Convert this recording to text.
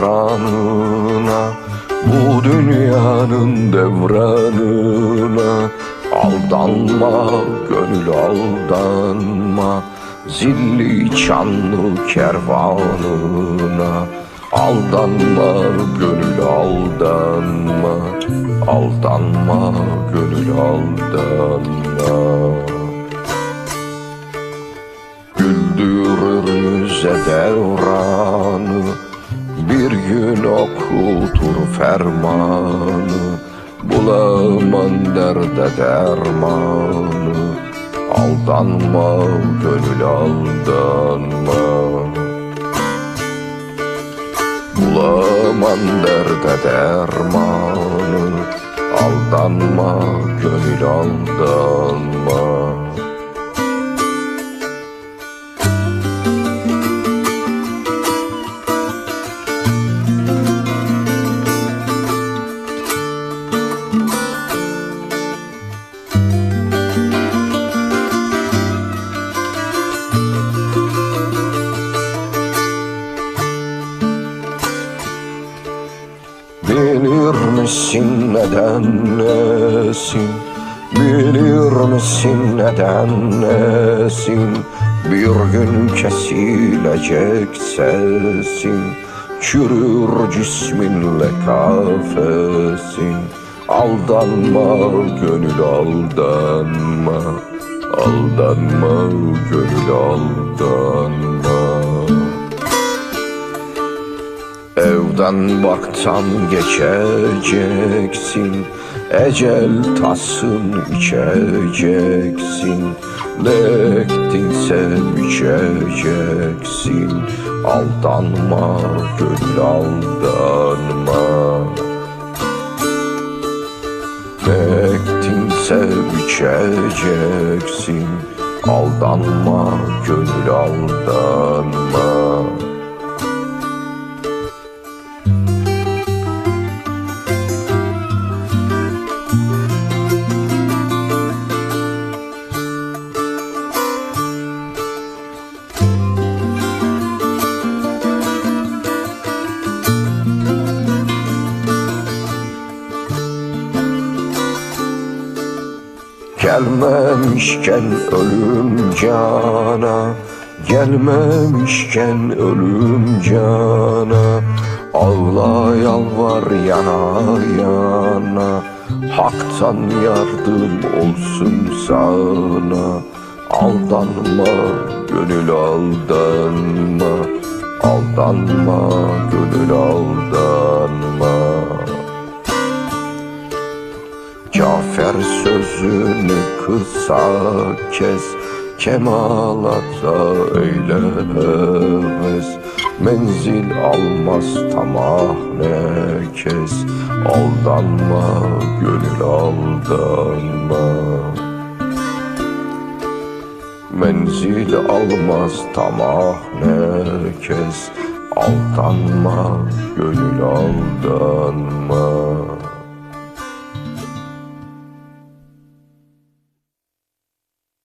zamanına Bu dünyanın devranına. Aldanma gönül aldanma Zilli çanlı kervanına. Aldanma gönül aldanma Aldanma gönül aldanma. Güldürür yüze devranı Gün okutur fermanı Bulaman derde dermanı. Aldanma gönül aldanma. Bulaman derde dermanı Aldanma gönül aldanma misin neden nesin? Bilir misin neden nesin? Bir gün kesilecek sesin Çürür cisminle kafesin Aldanma gönül aldanma Aldanma gönül aldanma Evden barktan geçeceksin Ecel tasın içeceksin. Ne ektinse Aldanma gönül aldanma. Ne ektinse Aldanma gönül aldanma Gelmemişken ölüm cana Gelmemişken ölüm cana. Ağla yalvar yana yana Hak'tan yardım olsun sana. Aldanma gönül aldanma Aldanma gönül aldanma Cafer sözünü kısa kes Kemalata eyle heves Menzil almaz tamah ne kes? Aldanma gönül aldanma. Menzil almaz tamah ne kes? Aldanma gönül aldanma